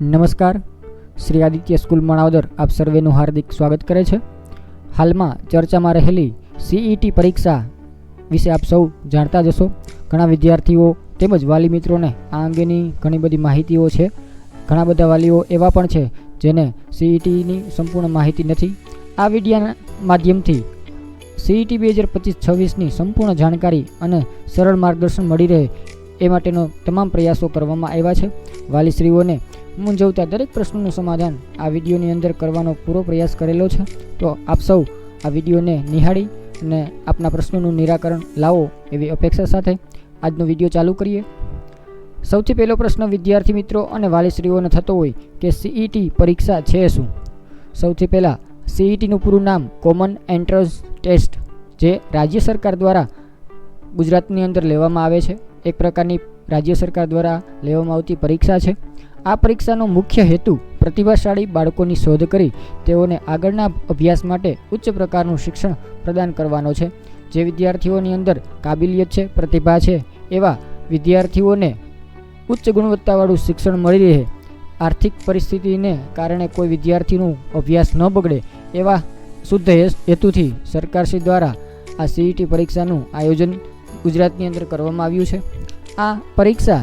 નમસ્કાર. શ્રી આદિત્ય સ્કૂલ માણાવદર આપ સર્વેનું હાર્દિક સ્વાગત કરે છે. હાલમાં ચર્ચામાં રહેલી સીઈટી પરીક્ષા વિશે આપ સૌ જાણતા જશો ઘણા વિદ્યાર્થીઓ તેમજ વાલી મિત્રોને આ અંગેની ઘણી બધી માહિતીઓ છે. ઘણા બધા વાલીઓ એવા પણ છે જેને સીઈટીની સંપૂર્ણ માહિતી નથી. આ વિડીયાના માધ્યમથી સીઈટી બે હજાર પચીસ છવ્વીસની સંપૂર્ણ જાણકારી અને સરળ માર્ગદર્શન મળી રહે એ માટેનો તમામ પ્રયાસો કરવામાં આવ્યા છે. વાલીશ્રીઓને મૂંઝવતા દરેક પ્રશ્નોનું સમાધાન. આ વિડીયોની અંદર કરવાનો પૂરો પ્રયાસ કરેલો છે. તો આપ સૌ આ વિડીયોને નિહાળી અને આપના પ્રશ્નોનું નિરાકરણ લાવો એવી અપેક્ષા સાથે આજનો વીડિયો ચાલુ કરીએ. સૌથી પહેલો પ્રશ્ન, વિદ્યાર્થી મિત્રો અને વાલીશ્રીઓને થતો હોય કે સીઈટી પરીક્ષા છે શું? સૌથી પહેલાં સીઈટીનું પૂરું નામ કોમન એન્ટ્રન્સ ટેસ્ટ જે રાજ્ય સરકાર દ્વારા ગુજરાતની અંદર લેવામાં આવે છે. એક પ્રકારની રાજ્ય સરકાર દ્વારા લેવામાં આવતી પરીક્ષા છે. આ પરીક્ષાનો મુખ્ય હેતુ પ્રતિભાશાળી બાળકોની શોધ કરી તેઓને આગળના અભ્યાસ માટે ઉચ્ચ પ્રકારનું શિક્ષણ પ્રદાન કરવાનો છે. જે વિદ્યાર્થીઓની અંદર કાબિલિયત છે, પ્રતિભા છે એવા વિદ્યાર્થીઓને ઉચ્ચ ગુણવત્તાવાળું શિક્ષણ મળી રહે. આર્થિક પરિસ્થિતિને કારણે કોઈ વિદ્યાર્થીનું અભ્યાસ ન બગડે એવા શુદ્ધ હેતુથી સરકારશ્રી દ્વારા આ સીઈટી પરીક્ષાનું આયોજન ગુજરાતની અંદર કરવામાં આવ્યું છે. આ પરીક્ષા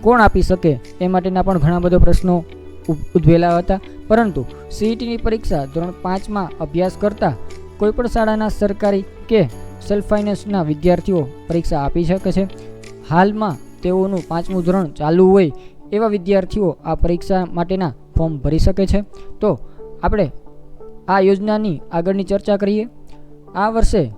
કોણ આપી શકે? એ માટેના પણ ઘણા બધા પ્રશ્નો ઉ- ઉદ્ભવેલા હતા. પરંતુ સીઈટીની પરીક્ષા ધોરણ પાંચમાં અભ્યાસ કરતા કોઈપણ શાળાના સરકારી કે સેલ્ફ ફાઇનાન્સના વિદ્યાર્થીઓ પરીક્ષા આપી શકે છે. હાલમાં તેઓનું પાંચમું ધોરણ ચાલુ હોય એવા વિદ્યાર્થીઓ આ પરીક્ષા માટેના ફોર્મ ભરી શકે છે. તો આપણે આ યોજનાની આગળની ચર્ચા કરીએ. આ વર્ષે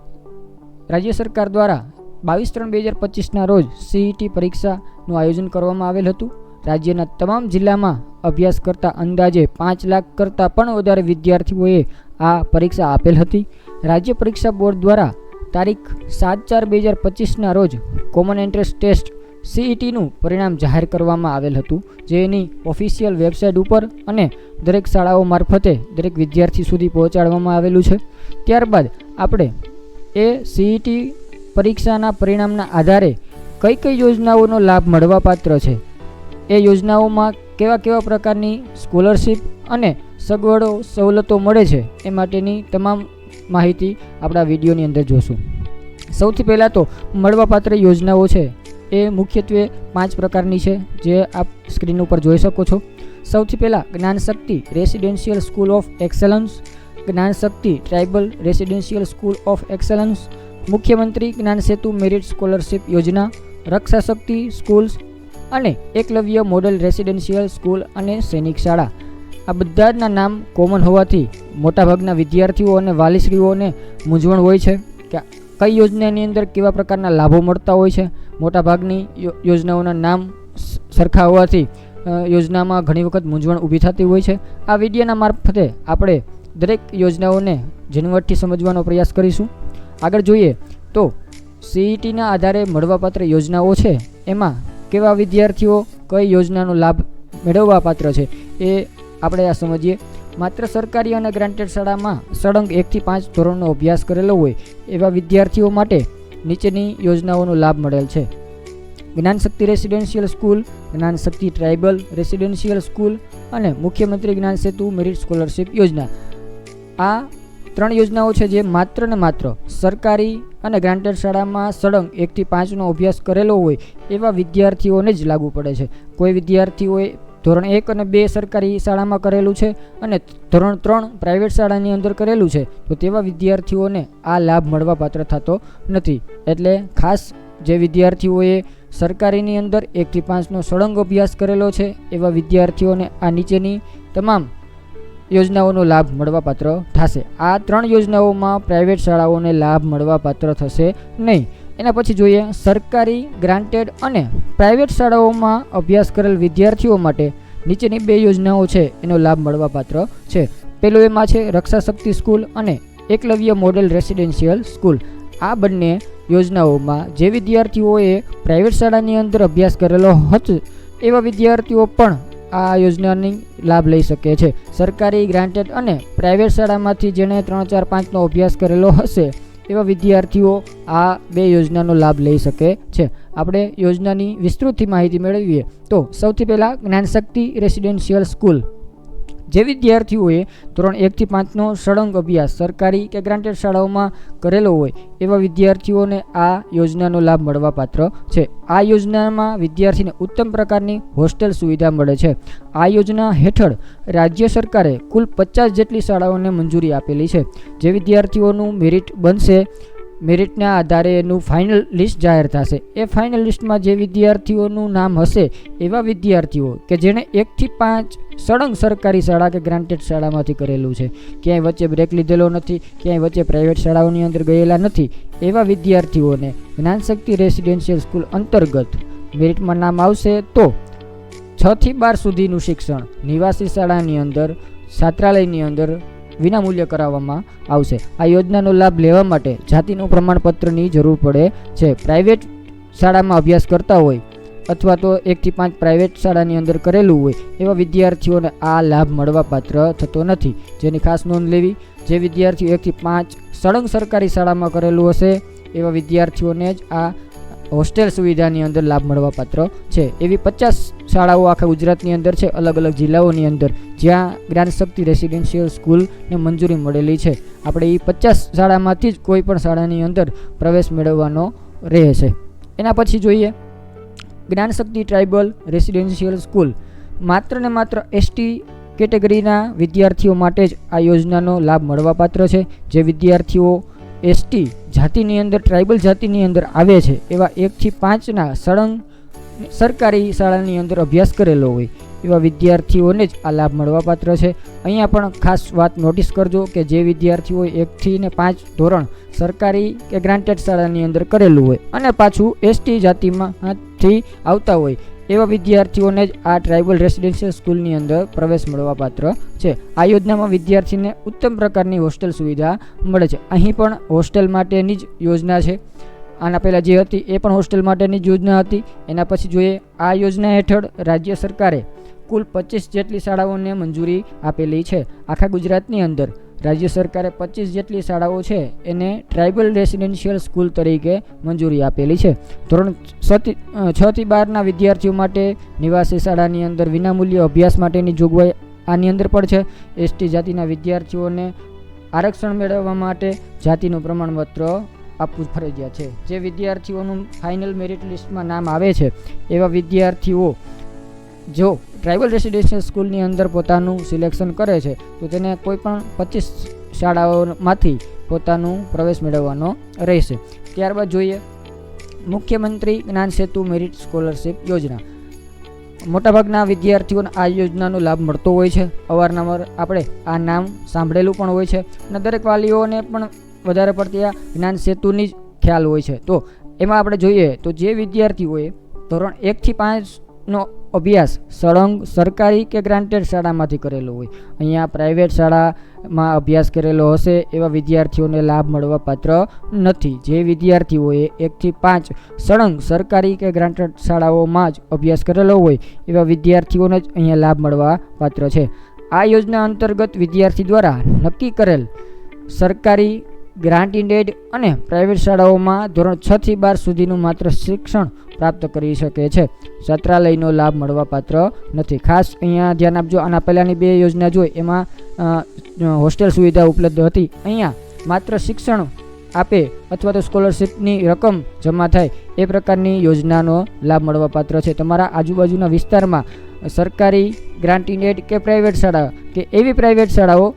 રાજ્ય સરકાર દ્વારા બાવીસ ત્રણ બે હજાર પચીસના રોજ સીઈટી પરીક્ષાનું આયોજન કરવામાં આવેલ હતું. રાજ્યના તમામ જિલ્લામાં અભ્યાસ કરતા અંદાજે પાંચ લાખ કરતાં પણ વધારે વિદ્યાર્થીઓએ આ પરીક્ષા આપેલ હતી. રાજ્ય પરીક્ષા બોર્ડ દ્વારા તારીખ સાત ચાર બે હજાર પચીસના રોજ કોમન એન્ટ્રન્સ ટેસ્ટ સીઈટીનું પરિણામ જાહેર કરવામાં આવેલ હતું, જેની ઓફિશિયલ વેબસાઇટ ઉપર અને દરેક શાળાઓ મારફતે દરેક વિદ્યાર્થી સુધી પહોંચાડવામાં આવેલું છે. ત્યારબાદ આપણે એ સીઈટી પરીક્ષાના પરિણામના આધારે કઈ કઈ યોજનાઓનો લાભ મળવાપાત્ર છે? એ યોજનાઓમાં કેવા કેવા પ્રકારની સ્કોલરશિપ અને સગવડો સવલતો મળે છે એ માટેની તમામ માહિતી આપણા વિડીયોની અંદર જોશું. સૌથી પહેલાં તો મળવાપાત્ર યોજનાઓ છે એ મુખ્યત્વે પાંચ પ્રકારની છે જે આપ સ્ક્રીન ઉપર જોઈ શકો છો. સૌથી પહેલાં Gyanshakti residential school of excellence, Gyanshakti tribal residential school of excellence Mukhyamantri Gyan Setu merit scholarship યોજના રક્ષા શક્તિ સ્કૂલ્સ અને એકલવ્ય મોડલ રેસિડેન્શિયલ સ્કૂલ અને સૈનિક શાળા. આ બધાના નામ કોમન હોવાથી મોટાભાગના વિદ્યાર્થીઓ અને વાલીશ્રીઓને મૂંઝવણ હોય છે કે કઈ યોજનાની અંદર કેવા પ્રકારના લાભો મળતા હોય છે. મોટાભાગની યોજનાઓના નામ સરખા હોવાથી યોજનામાં ઘણી વખત મૂંઝવણ ઊભી થતી હોય છે. આ વિડીયોના મારફતે આપણે દરેક યોજનાઓને ઝીણવટથી સમજવાનો પ્રયાસ કરીશું. આગળ જોઈએ તો સીઈટીના આધારે મળવાપાત્ર યોજનાઓ છે. એમાં કેવા વિદ્યાર્થીઓ કઈ યોજનાનો લાભ મેળવવા પાત્ર છે એ આપણે આ સમજીએ. માત્ર સરકારી અને ગ્રાન્ટેડ શાળામાં સળંગ એકથી પાંચ ધોરણનો અભ્યાસ કરેલો હોય એવા વિદ્યાર્થીઓ માટે નીચેની યોજનાઓનો લાભ મળેલ છે. Gyanshakti residential school, Gyanshakti tribal residential school અને મુખ્યમંત્રી જ્ઞાન સેતુ મેરિટ સ્કોલરશિપ યોજના. આ ત્રણ યોજનાઓ છે જે માત્ર ને માત્ર સરકારી અને ગ્રાન્ટેડ શાળામાં સળંગ એકથી પાંચનો અભ્યાસ કરેલો હોય એવા વિદ્યાર્થીઓને જ લાગુ પડે છે. કોઈ વિદ્યાર્થીઓએ ધોરણ એક અને બે સરકારી શાળામાં કરેલું છે અને ધોરણ ત્રણ પ્રાઇવેટ શાળાની અંદર કરેલું છે, તો તેવા વિદ્યાર્થીઓને આ લાભ મળવા પાત્ર થતો નથી. એટલે ખાસ જે વિદ્યાર્થીઓએ સરકારીની અંદર એકથી પાંચનો સળંગ અભ્યાસ કરેલો છે, એવા વિદ્યાર્થીઓને આ નીચેની તમામ યોજનાઓનો લાભ મળવાપાત્ર થશે. આ ત્રણ યોજનાઓમાં પ્રાઇવેટ શાળાઓને લાભ મળવાપાત્ર થશે નહીં. એના પછી જોઈએ સરકારી ગ્રાન્ટેડ અને પ્રાઇવેટ શાળાઓમાં અભ્યાસ કરેલ વિદ્યાર્થીઓ માટે નીચેની બે યોજનાઓ છે, એનો લાભ મળવાપાત્ર છે. પેલું એમાં છે રક્ષા શક્તિ સ્કૂલ અને એકલવ્ય મોડેલ રેસિડેન્શિયલ સ્કૂલ. આ બંને યોજનાઓમાં જે વિદ્યાર્થીઓએ પ્રાઇવેટ શાળાની અંદર અભ્યાસ કરેલો હતો, એવા વિદ્યાર્થીઓ પણ આ યોજનાની લાભ લઈ શકે છે. સરકારી ગ્રાન્ટેડ અને પ્રાઇવેટ શાળામાંથી જેણે ત્રણ ચાર પાંચનો અભ્યાસ કરેલો હશે, એવા વિદ્યાર્થીઓ આ બે યોજનાનો લાભ લઈ શકે છે. આપણે યોજનાની વિસ્તૃતથી માહિતી મેળવીએ તો સૌથી પહેલાં જ્ઞાનશક્તિ રેસિડેન્શિયલ સ્કૂલ જે વિદ્યાર્થીઓએ ધોરણ એકથી પાંચનો સળંગ અભ્યાસ સરકારી કે ગ્રાન્ટેડ શાળાઓમાં કરેલો હોય, એવા વિદ્યાર્થીઓને આ યોજનાનો લાભ મળવાપાત્ર છે. આ યોજનામાં વિદ્યાર્થીને ઉત્તમ પ્રકારની હોસ્ટેલ સુવિધા મળે છે. આ યોજના હેઠળ રાજ્ય સરકારે કુલ પચાસ જેટલી શાળાઓને મંજૂરી આપેલી છે. જે વિદ્યાર્થીઓનું મેરિટ બનશે મેરિટના આધારે એનું ફાઇનલ લિસ્ટ જાહેર થશે. એ ફાઇનલ લિસ્ટમાં જે વિદ્યાર્થીઓનું નામ હશે, એવા વિદ્યાર્થીઓ કે જેણે એકથી પાંચ સળંગ સરકારી શાળા કે ગ્રાન્ટેડ શાળામાંથી કરેલું છે. ક્યાંય વચ્ચે બ્રેક લીધેલો નથી, ક્યાંય વચ્ચે પ્રાઇવેટ શાળાઓની અંદર ગયેલા નથી, એવા વિદ્યાર્થીઓને જ્ઞાનશક્તિ રેસિડેન્શિયલ સ્કૂલ અંતર્ગત મેરિટમાં નામ આવશે તો છથી બાર સુધીનું શિક્ષણ નિવાસી શાળાની અંદર, છાત્રાલયની અંદર વિનામૂલ્ય કરાવવામાં આવશે. આ યોજનાનો લાભ લેવા માટે જાતિનું પ્રમાણપત્રની જરૂર પડે છે. પ્રાઇવેટ શાળામાં અભ્યાસ કરતા હોય અથવા તો એકથી પાંચ પ્રાઇવેટ શાળાની અંદર કરેલું હોય એવા વિદ્યાર્થીઓને આ લાભ મળવાપાત્ર થતો નથી. જેની ખાસ નોંધ લેવી, જે વિદ્યાર્થીઓ એકથી પાંચ સળંગ સરકારી શાળામાં કરેલું હશે એવા વિદ્યાર્થીઓને જ આ હોસ્ટેલ સુવિધાની અંદર લાભ મળવાપાત્ર છે. એવી પચાસ શાળાઓ આખા ગુજરાતની અંદર છે અલગ અલગ જિલ્લાઓની અંદર, જ્યાં જ્ઞાનશક્તિ રેસિડેન્શિયલ સ્કૂલને મંજૂરી મળેલી છે. આપણે એ પચાસ શાળામાંથી જ કોઈ પણ શાળાની અંદર પ્રવેશ મેળવવાનો રહે છે. એના પછી જોઈએ, જ્ઞાનશક્તિ ટ્રાઇબલ રેસિડેન્શિયલ સ્કૂલ. માત્ર ને માત્ર એસટી કેટેગરીના વિદ્યાર્થીઓ માટે જ આ યોજનાનો લાભ મળવાપાત્ર છે. જે વિદ્યાર્થીઓ એસટી જાતિની અંદર ટ્રાઇબલ જાતિની અંદર આવે છે, એવા એકથી પાંચના સળંગ સરકારી શાળાની અંદર અભ્યાસ કરેલો હોય, એવા વિદ્યાર્થીઓને જ આ લાભ મળવાપાત્ર છે. અહીંયા પણ ખાસ વાત નોટિસ કરજો કે જે વિદ્યાર્થીઓ એકથી ને પાંચ ધોરણ સરકારી કે ગ્રાન્ટેડ શાળાની અંદર કરેલું હોય અને પાછું એસટી જાતિમાંથી આવતા હોય એવા વિદ્યાર્થીઓને જ આ ટ્રાઇબલ રેસિડેન્શિયલ સ્કૂલની અંદર પ્રવેશ મળવાપાત્ર છે. આ યોજનામાં વિદ્યાર્થીને ઉત્તમ પ્રકારની હોસ્ટેલ સુવિધા મળે છે. અહીં પણ હોસ્ટેલ માટેની જ યોજના છે. આના પહેલાં જે હતી એ પણ હોસ્ટેલ માટેની જ યોજના હતી. એના પછી જોઈએ આ યોજના હેઠળ રાજ્ય સરકારે કુલ પચીસ જેટલી શાળાઓને મંજૂરી આપેલી છે. આખા ગુજરાતની અંદર રાજ્ય સરકારે પચીસ જેટલી શાળાઓ છે એને ટ્રાઇબલ રેસિડેન્શિયલ સ્કૂલ તરીકે મંજૂરી આપેલી છે. ધોરણ છ થી બારના વિદ્યાર્થીઓ માટે નિવાસી શાળાની અંદર વિનામૂલ્ય અભ્યાસ માટેની જોગવાઈ આની અંદર પણ છે. એસટી જાતિના વિદ્યાર્થીઓને આરક્ષણ મેળવવા માટે જાતિનું પ્રમાણપત્ર આપવું ફરજિયાત છે. જે વિદ્યાર્થીઓનું ફાઇનલ મેરિટ લિસ્ટમાં નામ આવે છે, એવા વિદ્યાર્થીઓ જો ટ્રાઇબલ રેસિડેન્શિયલ સ્કૂલની અંદર પોતાનું સિલેક્શન કરે છે, તો તેને કોઈ પણ પચીસ શાળાઓમાંથી પોતાનું પ્રવેશ મેળવવાનો રહેશે. ત્યારબાદ જોઈએ, મુખ્યમંત્રી જ્ઞાન સેતુ મેરિટ સ્કોલરશિપ યોજના. મોટાભાગના વિદ્યાર્થીઓને આ યોજનાનો લાભ મળતો હોય છે. અવારનવાર આપણે આ નામ સાંભળેલું પણ હોય છે અને દરેક વાલીઓને પણ વધારે પડતી આ જ્ઞાન સેતુની જ ખ્યાલ હોય છે. તો એમાં આપણે જોઈએ, તો જે વિદ્યાર્થીઓએ ધોરણ એકથી પાંચનો અભ્યાસ સળંગ સરકારી કે ગ્રાન્ટેડ શાળામાંથી કરેલો હોય. અહીંયા પ્રાઇવેટ શાળામાં અભ્યાસ કરેલો હશે એવા વિદ્યાર્થીઓને લાભ મળવા પાત્ર નથી. જે વિદ્યાર્થીઓએ એકથી પાંચ સળંગ સરકારી કે ગ્રાન્ટેડ શાળાઓમાં જ અભ્યાસ કરેલો હોય એવા વિદ્યાર્થીઓને જ અહીંયા લાભ મળવા પાત્ર છે. આ યોજના અંતર્ગત વિદ્યાર્થી દ્વારા નક્કી કરેલ સરકારી ગ્રાન્ટ ઇન્ડેડ અને પ્રાઇવેટ શાળાઓમાં ધોરણ છથી બાર સુધીનું માત્ર શિક્ષણ પ્રાપ્ત કરી શકે છે. છાત્રાલયનો લાભ મળવા પાત્ર નથી. ખાસ અહીંયા ધ્યાન આપજો. આના પહેલાંની બે યોજના જોઈ. એમાં હોસ્ટેલ સુવિધા ઉપલબ્ધ હતી. અહીંયા માત્ર શિક્ષણ આપે અથવા તો સ્કોલરશિપની રકમ જમા થાય એ પ્રકારની યોજનાનો લાભ મળવા પાત્ર છે. તમારા આજુબાજુના વિસ્તારમાં સરકારી ગ્રાન્ટ ઇન્ડેડ કે પ્રાઇવેટ શાળા કે એવી પ્રાઇવેટ શાળાઓ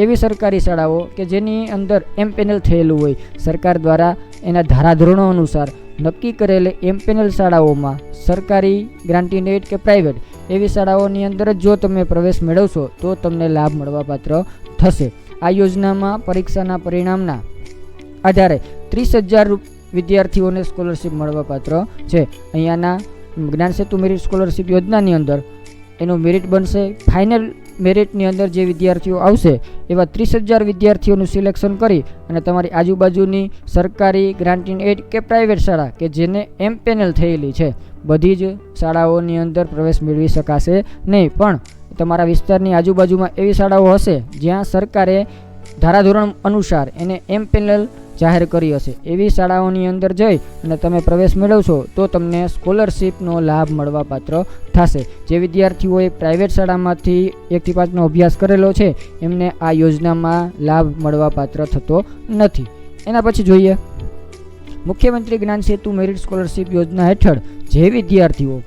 એવી સરકારી શાળાઓ કે જેની અંદર એમ પેનલ થયેલું હોય, સરકાર દ્વારા એના ધારાધોરણો અનુસાર નક્કી કરેલી એમ પેનલ શાળાઓમાં સરકારી ગ્રાન્ટીનેટ કે પ્રાઇવેટ એવી શાળાઓની અંદર જ જો તમે પ્રવેશ મેળવશો, તો તમને લાભ મળવાપાત્ર થશે. આ યોજનામાં પરીક્ષાના પરિણામના આધારે ત્રીસ હજાર વિદ્યાર્થીઓને સ્કોલરશીપ મળવાપાત્ર છે. અહીંયાના જ્ઞાન સેતુ મેરિટ સ્કોલરશીપ યોજનાની અંદર એનું મેરિટ બનશે. ફાઇનલ મેરિટની અંદર જે વિદ્યાર્થીઓ આવશે, એવા ત્રીસ હજાર વિદ્યાર્થીઓનું સિલેક્શન કરી અને તમારી આજુબાજુની સરકારી ગ્રાન્ટીન એડ કે પ્રાઇવેટ શાળા કે જેને એમ પેનલ થયેલી છે, બધી જ શાળાઓની અંદર પ્રવેશ મેળવી શકાશે નહીં. પણ તમારા વિસ્તારની આજુબાજુમાં એવી શાળાઓ હશે જ્યાં સરકારે ધારાધોરણ અનુસાર એને એમ પેનલ જાહેર કરી હશે. એવી શાળાઓની અંદર જઈ અને તમે પ્રવેશ મેળવશો તો તમને સ્કોલરશીપનો લાભ મળવા પાત્ર થશે. જે વિદ્યાર્થીઓએ પ્રાઇવેટ શાળામાંથી એકથી પાંચનો અભ્યાસ કરેલો છે, એમને આ યોજનામાં લાભ મળવા પાત્ર થતો નથી. એના પછી જોઈએ. મુખ્યમંત્રી જ્ઞાન સેતુ મેરિટ સ્કોલરશિપ યોજના હેઠળ જે વિદ્યાર્થીઓ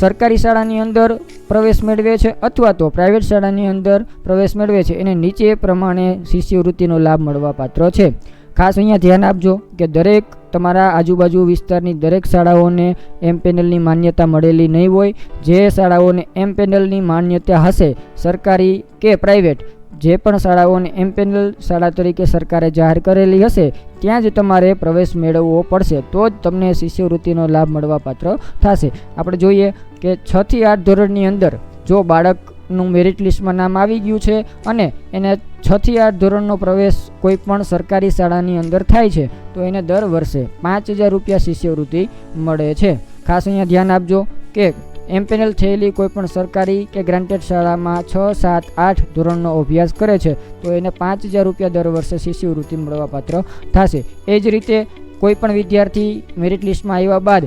સરકારી શાળાની અંદર પ્રવેશ મેળવે છે અથવા તો પ્રાઇવેટ શાળાની અંદર પ્રવેશ મેળવે છે. એને નીચે પ્રમાણે શિષ્યવૃત્તિનો લાભ મળવા પાત્ર છે. ખાસ અહીંયા ધ્યાન આપજો કે દરેક તમારા આજુબાજુ વિસ્તારની દરેક શાળાઓને એમ પેનલની માન્યતા મળેલી નહીં હોય. જે શાળાઓને એમ પેનલની માન્યતા હશે, સરકારી કે પ્રાઇવેટ જે પણ શાળાઓને એમ પેનલ શાળા તરીકે સરકારે જાહેર કરેલી હશે, ત્યાં જ તમારે પ્રવેશ મેળવવો પડશે. તો જ તમને શિષ્યવૃત્તિનો લાભ મળવા પાત્ર થશે. આપણે જોઈએ કે છથી આઠ ધોરણની અંદર જો બાળકનું મેરિટ લિસ્ટમાં નામ આવી ગયું છે અને એને છથી આઠ ધોરણનો પ્રવેશ કોઈ પણ સરકારી શાળાની અંદર થાય છે, તો એને દર વર્ષે પાંચ હજાર રૂપિયા શિષ્યવૃત્તિ મળે છે. ખાસ અહીંયા ધ્યાન આપજો કે એમ પેનલ થયેલી કોઈપણ સરકારી કે ગ્રાન્ટેડ શાળામાં છ, સાત, આઠ ધોરણનો અભ્યાસ કરે છે, તો એને પાંચ હજાર રૂપિયા દર વર્ષે શિષ્યવૃત્તિ મળવાપાત્ર થશે. એ જ રીતે કોઈપણ વિદ્યાર્થી મેરિટ લિસ્ટમાં આવ્યા બાદ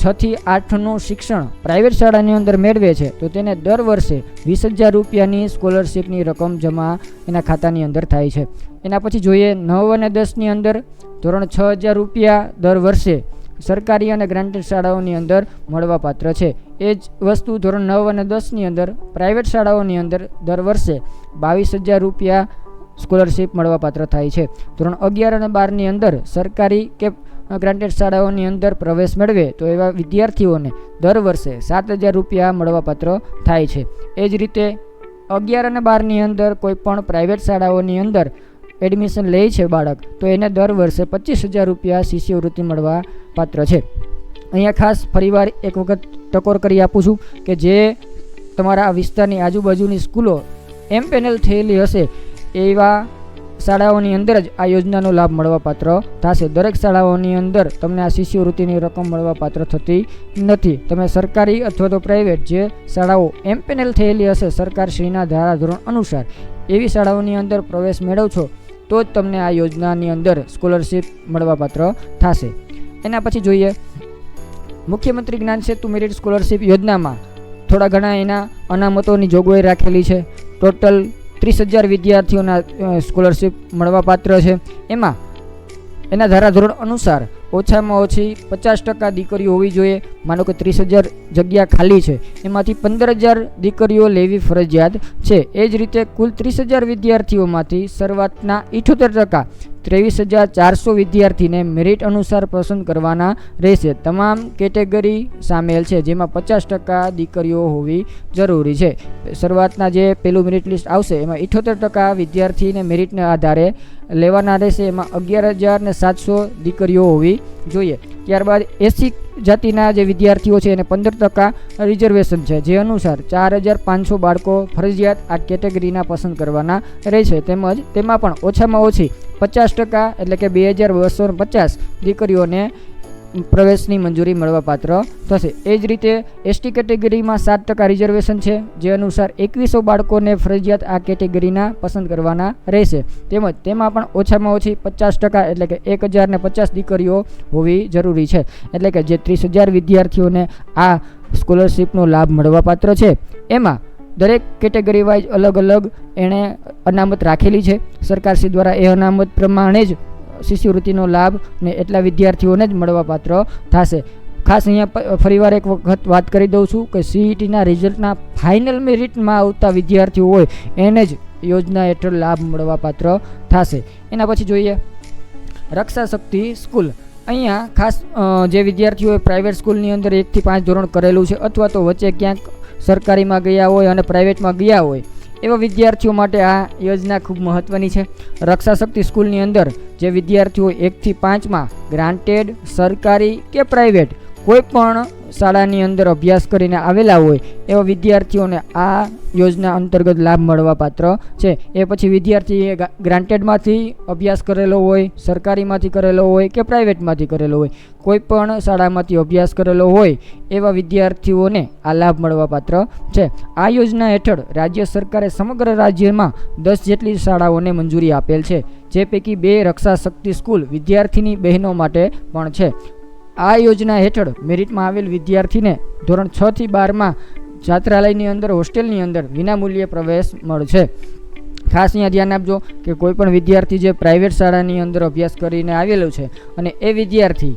છથી આઠનું શિક્ષણ પ્રાઇવેટ શાળાની અંદર મેળવે છે, તો તેને દર વર્ષે વીસ હજાર રૂપિયાની સ્કોલરશીપની રકમ જમા એના ખાતાની અંદર થાય છે. એના પછી જોઈએ નવ અને દસની અંદર ધોરણ છ હજાર રૂપિયા દર વર્ષે સરકારી અને ગ્રાન્ટેડ શાળાઓની અંદર મળવાપાત્ર છે. એ જ વસ્તુ ધોરણ નવ અને દસની અંદર પ્રાઇવેટ શાળાઓની અંદર દર વર્ષે બાવીસ હજાર રૂપિયા સ્કોલરશીપ મળવાપાત્ર થાય છે. ધોરણ અગિયાર અને બારની અંદર સરકારી કે ગ્રાન્ટેડ શાળાઓની અંદર પ્રવેશ મેળવે તો એવા વિદ્યાર્થીઓને દર વર્ષે સાત હજાર રૂપિયા મળવાપાત્ર થાય છે. એ જ રીતે અગિયાર અને બારની અંદર કોઈ પણ પ્રાઇવેટ શાળાઓની અંદર એડમિશન લે છે બાળક, તો એને દર વર્ષે પચીસ હજાર રૂપિયા શિષ્યવૃત્તિ મળવા પાત્ર છે. અહીંયા ખાસ ફરીવાર એક વખત ટકોર કરી આપું છું કે જે તમારા વિસ્તારની આજુબાજુની સ્કૂલો એમ પેનલ થયેલી હશે, એવા શાળાઓની અંદર જ આ યોજનાનો લાભ મળવા પાત્ર થશે. દરેક શાળાઓની અંદર તમને આ શિષ્યવૃત્તિની રકમ મળવા પાત્ર થતી નથી. તમે સરકારી અથવા તો પ્રાઇવેટ જે શાળાઓ એમ પેનલ થયેલી હશે, સરકારશ્રીના ધારાધોરણ અનુસાર, એવી શાળાઓની અંદર પ્રવેશ મેળવશો તો જ તમને આ યોજનાની અંદર સ્કોલરશીપ મળવાપાત્ર થશે. એના પછી જોઈએ. મુખ્યમંત્રી જ્ઞાન સેતુ મેરિટ સ્કોલરશીપ યોજનામાં થોડા ઘણા એના અનામતોની જોગવાઈ રાખેલી છે. ટોટલ ત્રીસ હજાર વિદ્યાર્થીઓના સ્કોલરશીપ મળવાપાત્ર છે. એમાં એના ધારાધોરણ અનુસાર ઓછામાં ઓછી પચાસ ટકા દીકરીઓ હોવી જોઈએ. માનો કે ત્રીસ હજાર જગ્યા ખાલી છે. એમાંથી પંદર હજાર દીકરીઓ લેવી ફરજિયાત છે. એ જ રીતે કુલ ત્રીસ હજાર વિદ્યાર્થીઓમાંથી શરૂઆતના ઇઠોતેર ટકા ત્રેવીસ હજાર ચારસો વિદ્યાર્થીને મેરિટ અનુસાર પસંદ કરવાના રહેશે. તમામ કેટેગરી સામેલ છે, જેમાં પચાસ ટકા દીકરીઓ હોવી જરૂરી છે. શરૂઆતના જે પેલું મેરિટ લિસ્ટ આવશે, એમાં ઇઠોતેર ટકા વિદ્યાર્થીને મેરિટના આધારે લેવાના રહેશે. એમાં અગિયાર હજાર સાતસો દીકરીઓ હોવી જોઈએ. ત્યારબાદ એસી જાતિના જે વિદ્યાર્થીઓ છે એને પંદર ટકા રિઝર્વેશન છે, જે અનુસાર ચાર હજાર પાંચસો બાળકો ફરજિયાત આ કેટેગરીના પસંદ કરવાના રહેશે તેમજ તેમાં પણ ઓછામાં ઓછી પચાસ ટકા એટલે કે બે હજાર બસો પચાસ દીકરીઓને પ્રવેશની મંજૂરી મળવાપાત્ર થશે. એ જ રીતે એસટી કેટેગરીમાં સાત ટકા રિઝર્વેશન છે, જે અનુસાર એકવીસો બાળકોને ફરજિયાત આ કેટેગરીના પસંદ કરવાના રહેશે. તેમજ તેમાં પણ ઓછામાં ઓછી પચાસ ટકા એટલે કે એક હજારને પચાસ દીકરીઓ હોવી જરૂરી છે. એટલે કે જે ત્રીસ હજાર વિદ્યાર્થીઓને આ સ્કોલરશીપનો લાભ મળવાપાત્ર છે. એમાં દરેક કેટેગરી વાઇઝ અલગ અલગ એણે અનામત રાખેલી છે. સરકારશ્રી દ્વારા એ અનામત પ્રમાણે જ શિષ્યવૃત્તિનો લાભ ને એટલા વિદ્યાર્થીઓને જ મળવાપાત્ર થશે. ખાસ અહીંયા ફરીવાર એક વખત વાત કરી દઉં છું કે સીઈટીના રિઝલ્ટના ફાઇનલ મેરિટમાં આવતા વિદ્યાર્થીઓ હોય એને જ યોજના હેઠળ લાભ મળવાપાત્ર થશે. એના પછી જોઈએ. રક્ષા શક્તિ સ્કૂલ. અહીંયા ખાસ જે વિદ્યાર્થીઓએ પ્રાઇવેટ સ્કૂલની અંદર એકથી પાંચ ધોરણ કરેલું છે અથવા તો વચ્ચે ક્યાંક સરકારીમાં ગયા હોય અને પ્રાઇવેટમાં ગયા હોય એવા વિદ્યાર્થીઓ માટે આ યોજના ખૂબ મહત્ત્વની છે. રક્ષા શક્તિ સ્કૂલની અંદર જે વિદ્યાર્થીઓ એકથી પાંચમાં ગ્રાન્ટેડ સરકારી કે પ્રાઇવેટ કોઈ પણ શાળાની અંદર અભ્યાસ કરીને આવેલા હોય, એવા વિદ્યાર્થીઓને આ યોજના અંતર્ગત લાભ મળવા પાત્ર છે. એ પછી વિદ્યાર્થીએ ગ્રાન્ટેડમાંથી અભ્યાસ કરેલો હોય, સરકારીમાંથી કરેલો હોય કે પ્રાઇવેટમાંથી કરેલો હોય, કોઈ પણ શાળામાંથી અભ્યાસ કરેલો હોય, એવા વિદ્યાર્થીઓને આ લાભ મળવા પાત્ર છે. આ યોજના હેઠળ રાજ્ય સરકારે સમગ્ર રાજ્યમાં દસ જેટલી શાળાઓને મંજૂરી આપેલ છે, જે પૈકી બે રક્ષા શક્તિ સ્કૂલ વિદ્યાર્થીની બહેનો માટે પણ છે. આ યોજના હેઠળ મેરિટમાં આવેલ વિદ્યાર્થીને ધોરણ છ થી બારમાં છાત્રાલયની અંદર, હોસ્ટેલની અંદર વિનામૂલ્યે પ્રવેશ મળશે. ખાસ અહીંયા ધ્યાન આપજો કે કોઈ પણ વિદ્યાર્થી જે પ્રાઇવેટ શાળાની અંદર અભ્યાસ કરીને આવેલો છે અને એ વિદ્યાર્થી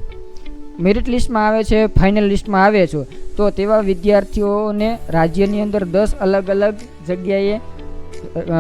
મેરિટ લિસ્ટમાં આવે છે, ફાઇનલ લિસ્ટમાં આવે છે, તો તેવા વિદ્યાર્થીઓને રાજ્યની અંદર દસ અલગ અલગ જગ્યાએ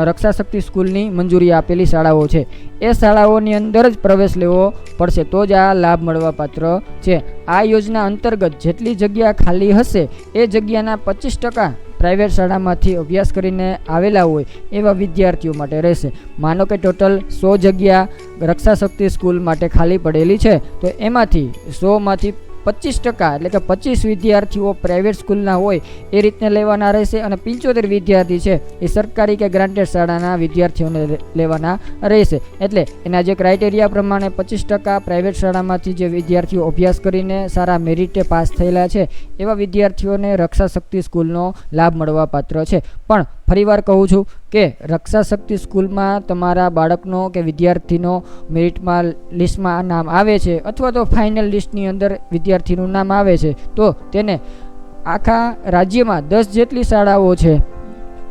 રક્ષા શક્તિ સ્કૂલની મંજૂરી આપેલી શાળાઓ છે. એ શાળાઓની અંદર જ પ્રવેશ લેવો પડશે તો જ આ લાભ મળવા પાત્ર છે. આ યોજના અંતર્ગત જેટલી જગ્યા ખાલી હશે એ જગ્યાના પચીસ ટકા પ્રાઇવેટ શાળામાંથી અભ્યાસ કરીને આવેલા હોય એવા વિદ્યાર્થીઓ માટે રહેશે. માનો કે ટોટલ સો જગ્યા રક્ષા શક્તિ સ્કૂલ માટે ખાલી પડેલી છે, તો એમાંથી સોમાંથી પચીસ ટકા, એટલે કે પચીસ વિદ્યાર્થીઓ પ્રાઇવેટ સ્કૂલના હોય એ રીતને લેવાના રહેશે અને પંચોતેર વિદ્યાર્થી છે એ સરકારી કે ગ્રાન્ટેડ શાળાના વિદ્યાર્થીઓને લેવાના રહેશે. એટલે એના જે ક્રાઇટેરિયા પ્રમાણે પચીસ ટકા પ્રાઇવેટ શાળામાંથી જે વિદ્યાર્થીઓ અભ્યાસ કરીને સારા મેરિટે પાસ થયેલા છે, એવા વિદ્યાર્થીઓને રક્ષા શક્તિ સ્કૂલનો લાભ મળવા પાત્ર છે. પણ ફરીવાર કહું છું કે રક્ષા શક્તિ સ્કૂલમાં તમારા બાળકનો કે વિદ્યાર્થીનો મેરિટમાં લિસ્ટમાં નામ આવે છે અથવા તો ફાઇનલ લિસ્ટની અંદર વિદ્યાર્થીનું નામ આવે છે, તો તેને આખા રાજ્યમાં દસ જેટલી શાળાઓ છે.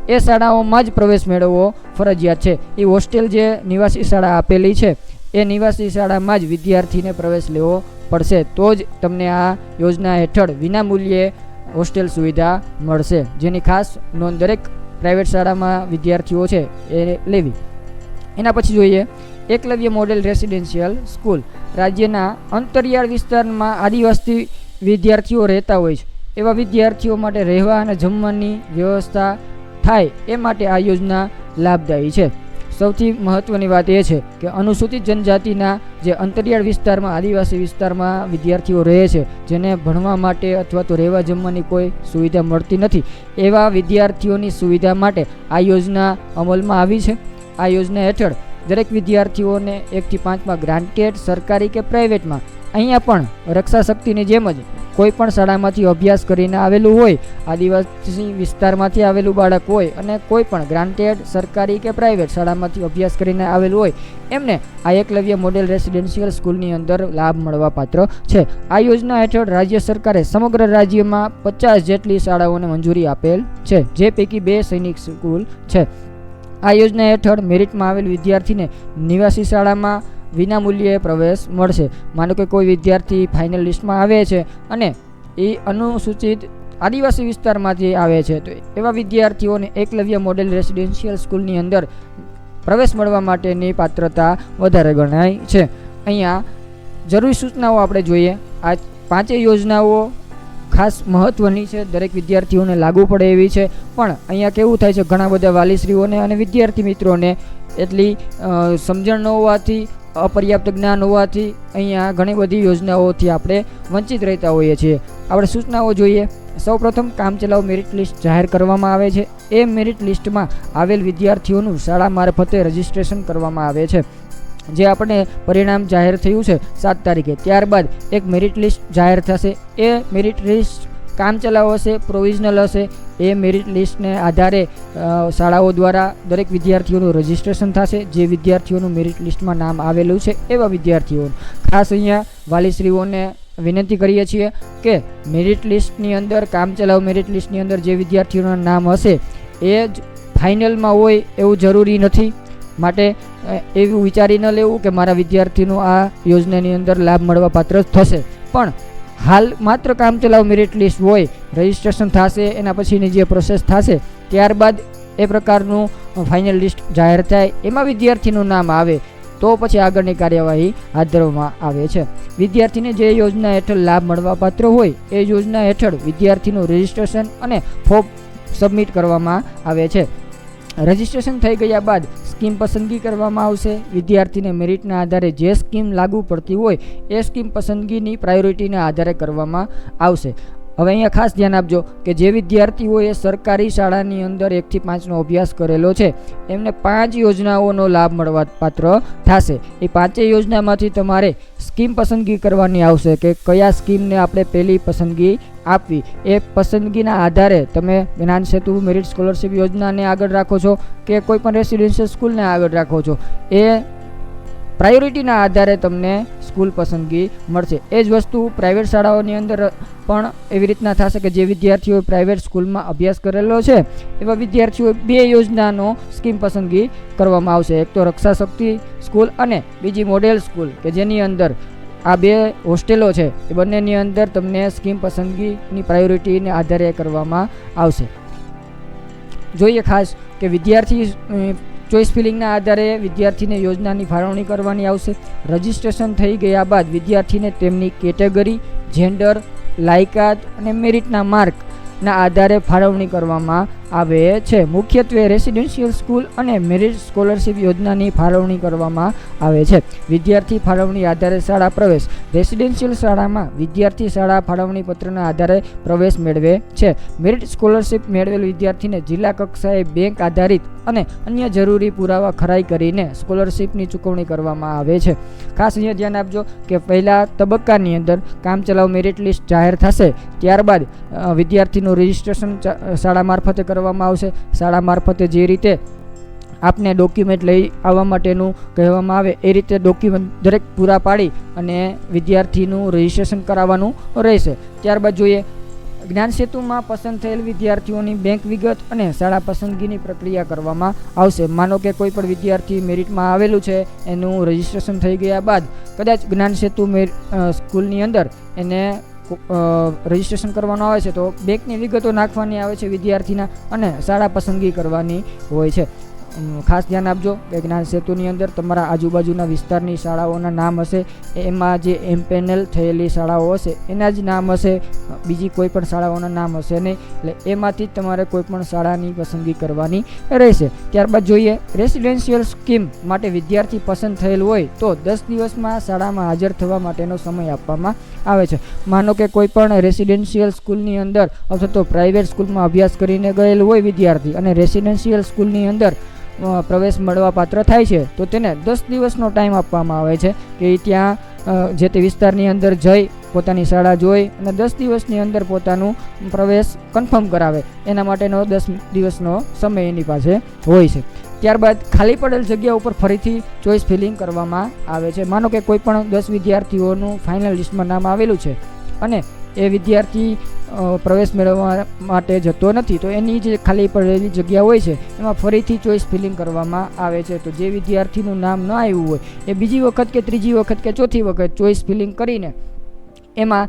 એ શાળાઓમાં જ પ્રવેશ મેળવવો ફરજિયાત છે. એ હોસ્ટેલ જે નિવાસી શાળા આપેલી છે, એ નિવાસી શાળામાં જ વિદ્યાર્થીને પ્રવેશ લેવો પડશે. તો જ તમને આ યોજના હેઠળ વિનામૂલ્યે હોસ્ટેલ સુવિધા મળશે. જેની ખાસ નોંધ દરેક પ્રાઇવેટ શાળામાં વિદ્યાર્થીઓ છે, એ લેવી. એના પછી જોઈએ એકલવ્ય મોડેલ રેસિડેન્શિયલ સ્કૂલ. રાજ્યના અંતરિયાળ વિસ્તારમાં આદિવાસી વિદ્યાર્થીઓ રહેતા હોય છે. એવા વિદ્યાર્થીઓ માટે રહેવા અને જમવાની વ્યવસ્થા થાય એ માટે આ યોજના લાભદાયી છે. સૌથી મહત્ત્વની વાત એ છે કે અનુસૂચિત જનજાતિના જે અંતરિયાળ વિસ્તારમાં, આદિવાસી વિસ્તારમાં વિદ્યાર્થીઓ રહે છે, જેને ભણવા માટે અથવા તો રહેવા જમવાની કોઈ સુવિધા મળતી નથી, એવા વિદ્યાર્થીઓની સુવિધા માટે આ યોજના અમલમાં આવી છે. આ યોજના હેઠળ દરેક વિદ્યાર્થીઓને એકથી પાંચમાં ગ્રાન્ટેડ સરકારી કે પ્રાઇવેટમાં અહીંયા પણ રક્ષા શક્તિની જેમ જ કોઈ પણ શાળામાંથી અભ્યાસ કરીને આવેલું હોય, આદિવાસી વિસ્તારમાંથી આવેલું બાળક હોય અને કોઈ પણ ગ્રાન્ટેડ સરકારી કે પ્રાઇવેટ શાળામાંથી અભ્યાસ કરીને આવેલું હોય, એમને આ એકલવ્ય મોડેલ રેસિડેન્શિયલ સ્કૂલની અંદર લાભ મળવા પાત્ર છે. આ યોજના હેઠળ રાજ્ય સરકારે સમગ્ર રાજ્યમાં પચાસ જેટલી શાળાઓને મંજૂરી આપેલ છે, જે પૈકી બે સૈનિક સ્કૂલ છે. આ યોજના હેઠળ મેરિટમાં આવેલ વિદ્યાર્થીને નિવાસી શાળામાં વિનામૂલ્યે પ્રવેશ મળશે. માનો કે કોઈ વિદ્યાર્થી ફાઇનલ લિસ્ટમાં આવે છે અને એ અનુસૂચિત આદિવાસી વિસ્તારમાંથી આવે છે, તો એવા વિદ્યાર્થીઓને એકલવ્ય મોડેલ રેસિડેન્શિયલ સ્કૂલની અંદર પ્રવેશ મળવા માટેની પાત્રતા વધારે ગણાય છે. અહીંયા જરૂરી સૂચનાઓ આપણે જોઈએ. આ પાંચેય યોજનાઓ ખાસ મહત્ત્વની છે, દરેક વિદ્યાર્થીઓને લાગુ પડે એવી છે. પણ અહીંયા કેવું થાય છે, ઘણા બધા વાલીશ્રીઓને અને વિદ્યાર્થી મિત્રોને એટલી સમજણ ન હોવાથી, અપર્યાપ્ત જ્ઞાન હોવાથી અહીંયા ઘણી બધી યોજનાઓથી આપણે વંચિત રહેતા હોઈએ છીએ. આપણે સૂચનાઓ જોઈએ. સૌપ્રથમ કામચલાઉ મેરિટ લિસ્ટ જાહેર કરવામાં આવે છે. એ મેરિટ લિસ્ટમાં આવેલ વિદ્યાર્થીઓનું શાળા મારફતે રજિસ્ટ્રેશન કરવામાં આવે છે. જે આપણે પરિણામ જાહેર થયું છે સાત તારીખે. ત્યારબાદ એક મેરિટ લિસ્ટ જાહેર થશે. એ મેરિટ લિસ્ટ કામચલાઉ હશે પ્રોવિઝનલ હશે. એ મેરિટ લિસ્ટને આધારે શાળાઓ દ્વારા દરેક વિદ્યાર્થીઓનું રજિસ્ટ્રેશન થશે. જે વિદ્યાર્થીઓનું મેરિટ લિસ્ટમાં નામ આવેલું છે, એવા વિદ્યાર્થીઓનું ખાસ અહીંયા વાલીશ્રીઓને વિનંતી કરીએ છીએ કે મેરિટ લિસ્ટની અંદર કામચલાઉ મેરિટ લિસ્ટની અંદર જે વિદ્યાર્થીઓના નામ હશે, એ જ ફાઇનલમાં હોય એવું જરૂરી નથી. માટે એવું વિચારી ન લેવું કે મારા વિદ્યાર્થીનું આ યોજનાની અંદર લાભ મળવા પાત્ર થશે. પણ હાલ માત્ર કામચલાઉ મેરિટ લિસ્ટ હોય રજિસ્ટ્રેશન થશે, એના પછીની જે પ્રોસેસ થશે, ત્યારબાદ એ પ્રકારનું ફાઇનલ લિસ્ટ જાહેર થાય, એમાં વિદ્યાર્થીનું નામ આવે, તો પછી આગળની કાર્યવાહી હાથ ધરવામાં આવે છે. વિદ્યાર્થીને જે યોજના હેઠળ લાભ મળવાપાત્ર હોય, એ યોજના હેઠળ વિદ્યાર્થીનું રજિસ્ટ્રેશન અને ફોર્મ સબમિટ કરવામાં આવે છે. રજિસ્ટ્રેશન થઈ ગયા બાદ સ્કીમ પસંદગી કરવામાં આવશે. વિદ્યાર્થીને મેરિટના આધારે જે સ્કીમ લાગુ પડતી હોય, એ સ્કીમ પસંદગીની પ્રાયોરિટીના આધારે કરવામાં આવશે. હવે અહીંયા ખાસ ધ્યાન આપજો કે જે વિદ્યાર્થીઓએ સરકારી શાળાની અંદર એકથી પાંચનો અભ્યાસ કરેલો છે, એમને પાંચ યોજનાઓનો લાભ મળવા પાત્ર થશે. એ પાંચેય યોજનામાંથી તમારે સ્કીમ પસંદગી કરવાની આવશે કે કયા સ્કીમને આપણે પહેલી પસંદગી આપવી. એ પસંદગીના આધારે તમે જ્ઞાન સેતુ, મેરિટ સ્કોલરશિપ યોજનાને આગળ રાખો છો કે કોઈ પણ રેસિડેન્શિયલ સ્કૂલને આગળ રાખો છો. એ પ્રાયોરિટીના આધારે તમને સ્કૂલ પસંદગી મળશે. એ જ વસ્તુ પ્રાઇવેટ શાળાઓની અંદર પણ એવી રીતના થશે કે જે વિદ્યાર્થીઓ પ્રાઇવેટ સ્કૂલમાં અભ્યાસ કરેલો છે, એવા વિદ્યાર્થીઓ બે યોજનાનો સ્કીમ પસંદગી કરવામાં આવશે. એક તો રક્ષા શક્તિ સ્કૂલ અને બીજી મોડેલ સ્કૂલ, કે જેની અંદર આ બે હોસ્ટેલો છે, એ બંનેની અંદર તમને સ્કીમ પસંદગીની પ્રાયોરિટીને આધારે કરવામાં આવશે. જોઈએ ખાસ કે વિદ્યાર્થી ચોઇસ ફિલિંગના આધારે વિદ્યાર્થીને યોજનાની ફાળવણી કરવાની આવશે. રજિસ્ટ્રેશન થઈ ગયા બાદ વિદ્યાર્થીને તેમની કેટેગરી, જેન્ડર, લાયકાત અને મેરિટના માર્કના આધારે ફાળવણી કરવામાં આવે છે. મુખ્યત્વે રેસિડેન્શિયલ સ્કૂલ અને મેરિટ સ્કોલરશિપ યોજનાની ફાળવણી કરવામાં આવે છે. વિદ્યાર્થી ફાળવણી આધારે શાળા પ્રવેશ. રેસિડેન્શિયલ શાળામાં વિદ્યાર્થી શાળા ફાળવણી પત્રના આધારે પ્રવેશ મેળવે છે. મેરિટ સ્કોલરશિપ મેળવેલ વિદ્યાર્થીને જિલ્લા કક્ષાએ બેંક આધારિત અને અન્ય જરૂરી પુરાવા ખરાઈ કરીને સ્કોલરશિપની ચૂકવણી કરવામાં આવે છે. ખાસ અહીંયા ધ્યાન આપજો કે પહેલા તબક્કાની અંદર કામચલાઉ મેરિટ લિસ્ટ જાહેર થશે. ત્યારબાદ વિદ્યાર્થીનું રજિસ્ટ્રેશન શાળા મારફતે કરવામાં આવશે. શાળા મારફતે જે રીતે આપને ડોક્યુમેન્ટ લઈ આવવા માટેનું કહેવામાં આવે, એ રીતે ડોક્યુમેન્ટ દરેક પૂરા પાડી અને વિદ્યાર્થીનું રજિસ્ટ્રેશન કરાવવાનું રહેશે. ત્યારબાદ જોઈએ, જ્ઞાન સેતુમાં પસંદ થયેલ વિદ્યાર્થીઓની બેંક વિગત અને શાળા પસંદગીની પ્રક્રિયા કરવામાં આવશે. માનો કે કોઈ પણ વિદ્યાર્થી મેરિટમાં આવેલું છે, એનું રજિસ્ટ્રેશન થઈ ગયા બાદ કદાચ જ્ઞાન સેતુ સ્કૂલની અંદર એને રજિસ્ટ્રેશન કરવાનું આવે છે, તો બેંકની વિગતો નાખવાની આવે છે વિદ્યાર્થીના અને શાળા પસંદગી કરવાની હોય છે. ખાસ ધ્યાન આપજો કે જ્ઞાન સેતુની અંદર તમારા આજુબાજુના વિસ્તારની શાળાઓના નામ હશે, એમાં જે એમપેનલ થયેલી શાળાઓ હશે, એના જ નામ હશે, બીજી કોઈ પણ શાળાઓના નામ હશે નહીં, એટલે એમાંથી જ તમારે કોઈ પણ શાળાની પસંદગી કરવાની રહેશે. ત્યારબાદ જોઈએ રેસિડેન્શિયલ સ્કીમ માટે વિદ્યાર્થી પસંદ થયેલ હોય તો દસ દિવસમાં શાળામાં હાજર થવા માટેનો સમય આપવામાં આવે છે. માનો કે કોઈ પણ રેસિડેન્શિયલ સ્કૂલની અંદર અથવા તો પ્રાઇવેટ સ્કૂલમાં અભ્યાસ કરીને ગયેલ હોય વિદ્યાર્થી અને રેસિડેન્શિયલ સ્કૂલની અંદર પ્રવેશ મળવા પાત્ર થાય છે, તો તેને દસ દિવસનો ટાઈમ આપવામાં આવે છે કે ત્યાં જે તે વિસ્તારની અંદર જઈ, પોતાની શાળા જોઈ અને દસ દિવસની અંદર પોતાનું પ્રવેશ કન્ફર્મ કરાવે. એના માટેનો દસ દિવસનો સમય એની પાસે હોય છે. ત્યારબાદ ખાલી પડેલ જગ્યા ઉપર ફરીથી ચોઇસ ફિલિંગ કરવામાં આવે છે. માનો કે કોઈ પણ દસ વિદ્યાર્થીઓનું ફાઇનલ લિસ્ટમાં નામ આવેલું છે અને એ વિદ્યાર્થી પ્રવેશ મેળવવા માટે જતો નથી, તો એની જે ખાલી પડેલી જગ્યા હોય છે, એમાં ફરીથી ચોઈસ ફિલિંગ કરવામાં આવે છે. તો જે વિદ્યાર્થીનું નામ ન આવ્યું હોય, એ બીજી વખત કે ત્રીજી વખત કે ચોથી વખત ચોઇસ ફિલિંગ કરીને એમાં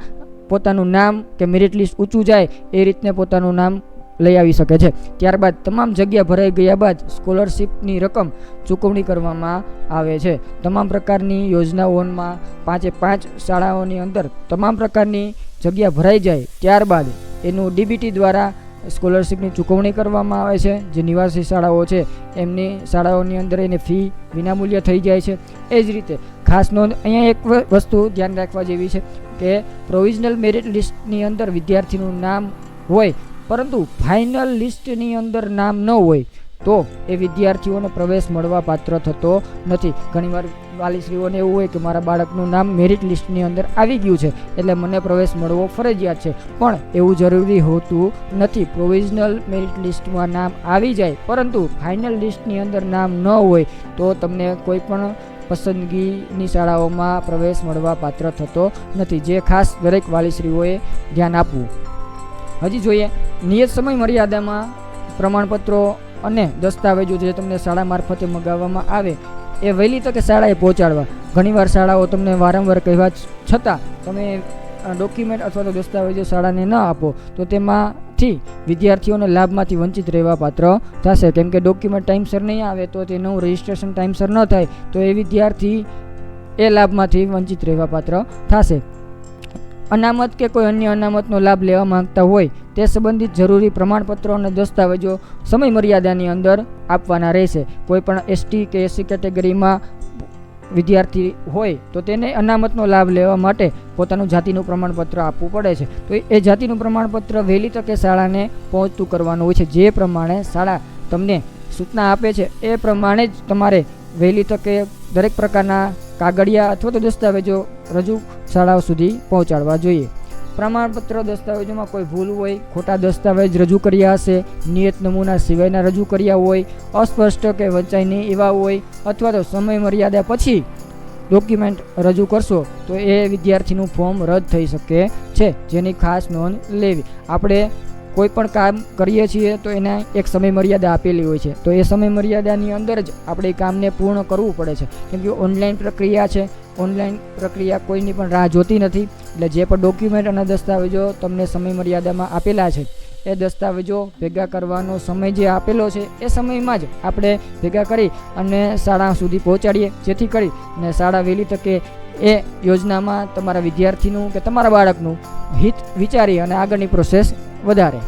પોતાનું નામ કે મેરિટ લિસ્ટ ઊંચું જાય, એ રીતને પોતાનું નામ લઈ આવી શકે છે. ત્યારબાદ તમામ જગ્યા ભરાઈ ગયા બાદ સ્કોલરશિપની રકમ ચૂકવણી કરવામાં આવે છે. તમામ પ્રકારની યોજનાઓમાં પાંચે પાંચ શાળાઓની અંદર તમામ પ્રકારની જગ્યા ભરાઈ જાય ત્યારબાદ એનું ડીબીટી દ્વારા સ્કોલરશિપની ચૂકવણી કરવામાં આવે છે. જે નિવાસી શાળાઓ છે, એમની શાળાઓની અંદર એની ફી વિનામૂલ્ય થઈ જાય છે. એ જ રીતે ખાસ નોંધ અહીંયા એક વસ્તુ ધ્યાન રાખવા જેવી છે કે પ્રોવિઝનલ મેરિટ લિસ્ટની અંદર વિદ્યાર્થીનું નામ હોય પરંતુ ફાઇનલ લિસ્ટની અંદર નામ ન હોય, તો એ વિદ્યાર્થીઓને પ્રવેશ મળવા પાત્ર થતો નથી. ઘણીવાર વાલીશ્રીઓને એવું હોય કે મારા બાળકનું નામ મેરિટ લિસ્ટની અંદર આવી ગયું છે, એટલે મને પ્રવેશ મળવો ફરજિયાત છે. પણ એવું જરૂરી હોતું નથી. પ્રોવિઝનલ મેરિટ લિસ્ટમાં નામ આવી જાય, પરંતુ ફાઇનલ લિસ્ટની અંદર નામ ન હોય, તો તમને કોઈ પણ પસંદગીની શાળાઓમાં પ્રવેશ મળવા પાત્ર થતો નથી. જે ખાસ દરેક વાલીશ્રીઓએ ધ્યાન આપવું. હજી જોઈએ. નિયત સમય મર્યાદામાં પ્રમાણપત્રો અને દસ્તાવેજો જે તમને શાળા મારફતે મગાવવામાં આવે, એ વહેલી તકે શાળાએ પહોંચાડવા. ઘણીવાર શાળાઓ તમને વારંવાર કહેવા છતાં તમે ડોક્યુમેન્ટ અથવા તો દસ્તાવેજો શાળાને ન આપો, તો તેમાંથી વિદ્યાર્થીઓને લાભમાંથી વંચિત રહેવા પાત્ર થશે. કેમ કે ડોક્યુમેન્ટ ટાઈમસર નહીં આવે, તો તેનું રજિસ્ટ્રેશન ટાઈમસર ન થાય, તો એ વિદ્યાર્થી એ લાભમાંથી વંચિત રહેવા પાત્ર થશે. અનામત કે કોઈ અન્ય અનામતનો લાભ લેવા માંગતા હોય તે સંબંધિત જરૂરી પ્રમાણપત્રો અને દસ્તાવેજો સમય મર્યાદાની અંદર આપવાના રહેશે. કોઈ પણ એસટી કે એસસી કેટેગરીમાં વિદ્યાર્થી હોય તો તેને અનામતનો લાભ લેવા માટે પોતાનું જાતિનું પ્રમાણપત્ર આપવું પડે છે. તો એ જાતિનું પ્રમાણપત્ર વહેલી તકે શાળાને પહોંચતું કરવાનું હોય છે. જે પ્રમાણે શાળા તમને સૂચના આપે છે, એ પ્રમાણે જ તમારે વહેલી તકે દરેક પ્રકારના કાગળિયા અથવા તો દસ્તાવેજો રજૂ શાળાઓ સુધી પહોંચાડવા જોઈએ. પ્રમાણપત્ર દસ્તાવેજોમાં કોઈ ભૂલ હોય, ખોટા દસ્તાવેજ રજૂ કર્યા હશે, નિયત નમૂના સિવાયના રજૂ કર્યા હોય, અસ્પષ્ટ કે વંચાઈ નહીં એવા હોય, અથવા તો સમય મર્યાદા પછી ડોક્યુમેન્ટ રજૂ કરશો, તો એ વિદ્યાર્થીનું ફોર્મ રદ થઈ શકે છે, જેની ખાસ નોંધ લેવી. આપણે કોઈ પણ કામ કરીએ છીએ, તો એને એક સમય મર્યાદા આપેલી હોય છે. તો એ સમય મર્યાદાની અંદર જ આપણે કામને પૂર્ણ કરવું પડે છે. કેમ કે ઓનલાઈન પ્રક્રિયા છે ઓનલાઈન પ્રક્રિયા કોઈની પણ રાહ જોતી નથી, એટલે જે પણ ડોક્યુમેન્ટ અને દસ્તાવેજો તમને સમય મર્યાદામાં આપેલા છે, એ દસ્તાવેજો ભેગા કરવાનો સમય જે આપેલો છે, એ સમયમાં જ આપણે ભેગા કરી અને શાળા સુધી પહોંચાડીએ. જેથી કરી અને શાળા વહેલી તકે એ યોજનામાં તમારા વિદ્યાર્થીનું કે તમારા બાળકનું હિત વિચારી અને આગળની પ્રોસેસ વધારે.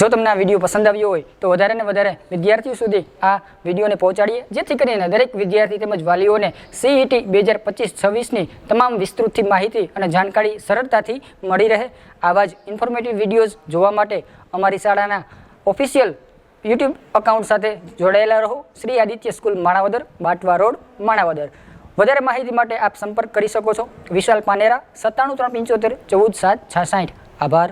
જો તમને આ વીડિયો પસંદ આવ્યો હોય તો વધારે ને વધારે વિદ્યાર્થીઓ સુધી આ વિડીયોને પહોંચાડીએ. જેથી કરીને દરેક વિદ્યાર્થી તેમજ વાલીઓને સીઈટી બે હજાર પચીસ છવ્વીસની તમામ વિસ્તૃતથી માહિતી અને જાણકારી સરળતાથી મળી રહે. આવા જ ઇન્ફોર્મેટિવ વિડીયોઝ જોવા માટે અમારી શાળાના ઓફિશિયલ યુટ્યુબ અકાઉન્ટ સાથે જોડાયેલા રહો. Shri Aditya school Manavadar, Batva road, Manavadar. વધારે માહિતી માટે આપ સંપર્ક કરી શકો છો વિશાલ પાનેરા, સત્તાણું ત્રણ પંચોતેર, ચૌદ સાત, છાસાઠ. આભાર.